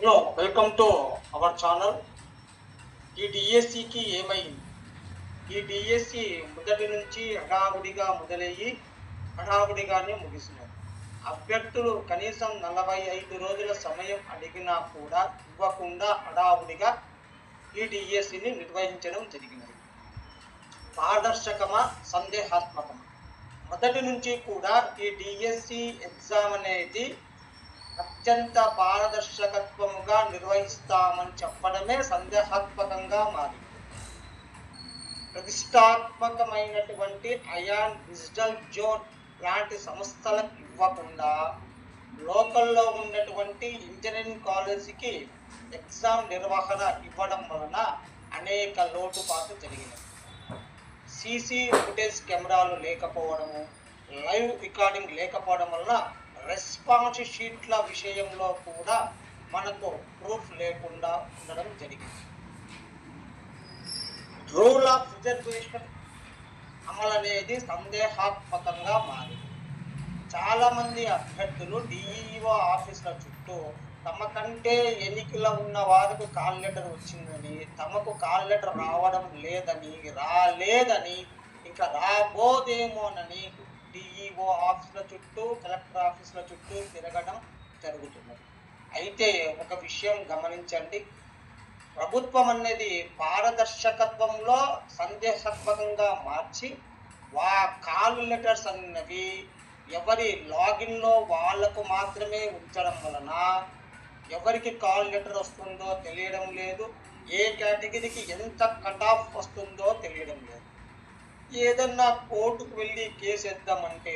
Hello welcome to our channel. ఈ డిఎస్సికి ఏమైంది? ఈ డిఎస్సి మొదటి నుంచి హడావుడిగా మొదలయ్యి హడావుడిగానే ముగిసినది. అభ్యర్థులు కనీసం నలభై ఐదు రోజుల సమయం అడిగినా కూడా ఇవ్వకుండా హడావుడిగా ఈ డిఎస్సిని నిర్వహించడం జరిగినది. పారదర్శకమా సందేహాత్మకమా? మొదటి నుంచి కూడా ఈ డిఎస్సి ఎగ్జామ్ అనేది అత్యంత పారదర్శకత్వముగా నిర్వహిస్తామని చెప్పడమే సందేహాత్మకంగా మారింది. ప్రతిష్టాత్మకమైనటువంటి అయాన్ డిజిటల్ జోన్ లాంటి సంస్థలకు ఇవ్వకుండా లోకల్లో ఉన్నటువంటి ఇంజనీరింగ్ కాలేజీకి ఎగ్జామ్ నిర్వహణ ఇవ్వడం వలన అనేక లోటుపాట్లు జరిగినవి సీసీ ఫుటేజ్ కెమెరాలు లేకపోవడము లైవ్ రికార్డింగ్ లేకపోవడం వలన రెస్పాన్స్ షీట్ల విషయంలో కూడా మనకు ప్రూఫ్ లేకుండా ఉండడం జరిగింది. రూల్ ఆఫ్ రిజర్వేషన్ అమలు అనేది సందేహాత్మకంగా మారింది. చాలామంది అభ్యర్థులు డిఈఓ ఆఫీసుల చుట్టూ తమ కంటే ఎన్నికలో ఉన్న వారికి కాల్ లెటర్ వచ్చిందని తమకు కాల్ లెటర్ రావడం లేదని రాలేదని ఇంకా రాబోదేమోనని డిఈఓ ఆఫీసుల చుట్టూ కలెక్టర్ ఆఫీసుల చుట్టూ తిరగడం జరుగుతున్నది. అయితే ఒక విషయం గమనించండి. ప్రభుత్వం అనేది పారదర్శకత్వంలో సందేహాత్మకంగా మార్చి వా కాల్ లెటర్స్ అన్నవి ఎవరి లాగిన్లో వాళ్ళకు మాత్రమే ఉంచడం వలన ఎవరికి కాల్ లెటర్ వస్తుందో తెలియడం లేదు. ఏ కేటగిరీకి ఎంత కట్ ఆఫ్ వస్తుందో తెలియడం లేదు. ఏదన్నా కోర్టుకు వెళ్ళి కేసు ఎద్దామంటే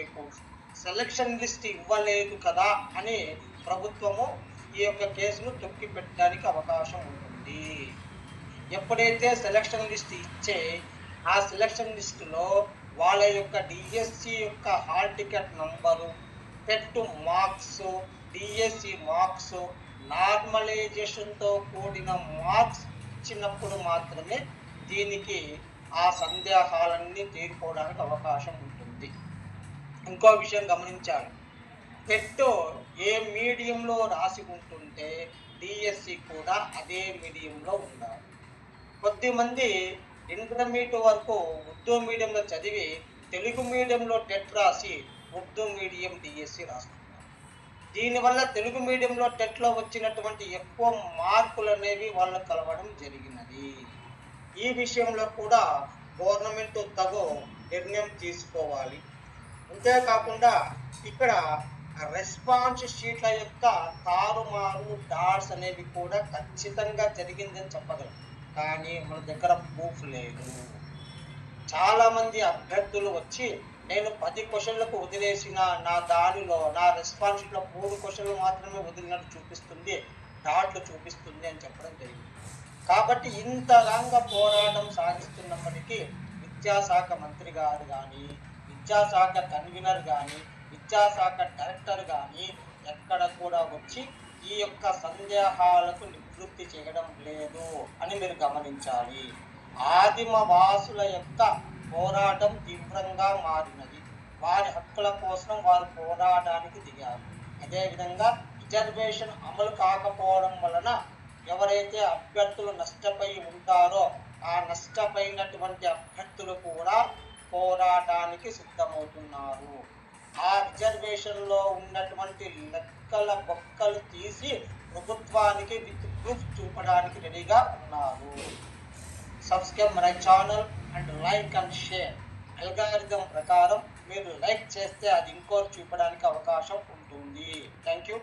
సెలక్షన్ లిస్ట్ ఇవ్వలేదు కదా అని ప్రభుత్వము ఈ యొక్క కేసును తొక్కి పెట్టడానికి అవకాశం ఉంటుంది. ఎప్పుడైతే సెలక్షన్ లిస్ట్ ఇచ్చే ఆ సెలక్షన్ లిస్టులో వాళ్ళ యొక్క డిఎస్సి యొక్క హాల్ టికెట్ నంబరు పెట్టు మార్క్స్ డిఎస్సి మార్క్స్ నార్మలైజేషన్తో కూడిన మార్క్స్ ఇచ్చినప్పుడు మాత్రమే దీనికి ఆ సందేహాలన్నీ తీరుకోవడానికి అవకాశం ఉంటుంది. ఇంకో విషయం గమనించాలి. టెట్ ఏ మీడియంలో రాసి ఉంటుంటే డిఎస్సి కూడా అదే మీడియంలో ఉండాలి. కొద్దిమంది ఇంటర్మీడియట్ వరకు ఉర్దూ మీడియంలో చదివి తెలుగు మీడియంలో టెట్ రాసి ఉర్దూ మీడియం డిఎస్సి రాస్తున్నారు. దీనివల్ల తెలుగు మీడియంలో టెట్లో వచ్చినటువంటి ఎక్కువ మార్కులు అనేవి వాళ్ళు కలవడం జరిగినది. ఈ విషయంలో కూడా గవర్నమెంట్ తగు నిర్ణయం తీసుకోవాలి. అంతేకాకుండా ఇక్కడ రెస్పాన్స్ షీట్ల యొక్క తారుమారు డాట్స్ అనేవి కూడా ఖచ్చితంగా జరిగిందని చెప్పగలం. కానీ మన దగ్గర ప్రూఫ్ లేదు. చాలామంది అభ్యర్థులు వచ్చి నేను పది క్వశ్చన్లకు వదిలేసిన నా దానిలో నా రెస్పాన్స్లో మూడు క్వశ్చన్లు మాత్రమే వదిలినట్టు చూపిస్తుంది డాట్లు చూపిస్తుంది అని చెప్పడం జరిగింది. కాబట్టి ఇంతలాగా పోరాటం సాగిస్తున్నప్పటికీ విద్యాశాఖ మంత్రి గారు కానీ విద్యాశాఖ కన్వీనర్ కానీ విద్యాశాఖ డైరెక్టర్ కానీ ఎక్కడ కూడా వచ్చి ఈ యొక్క సందేహాలకు నివృత్తి చేయడం లేదు అని మీరు గమనించాలి. ఆదిమ వాసుల యొక్క పోరాటం తీవ్రంగా మారినది. వారి హక్కుల కోసం వారు పోరాటానికి దిగారు. అదేవిధంగా రిజర్వేషన్ అమలు కాకపోవడం వలన ఎవరైతే అభ్యర్థులు నష్టపోయి ఉంటారో ఆ నష్టపోయినటువంటి అభ్యర్థులు కూడా పోరాటానికి సిద్ధమవుతున్నారు. ఆ రిజర్వేషన్లో ఉన్నటువంటి లెక్కల బొక్కలు తీసి ప్రభుత్వానికి విత్ ప్రూఫ్ చూపడానికి రెడీగా ఉన్నారు. Subscribe my channel and like and share. Algorithm ప్రకారం మీరు లైక్ చేస్తే అది ఇంకోటి చూపడానికి అవకాశం ఉంటుంది. Thank you.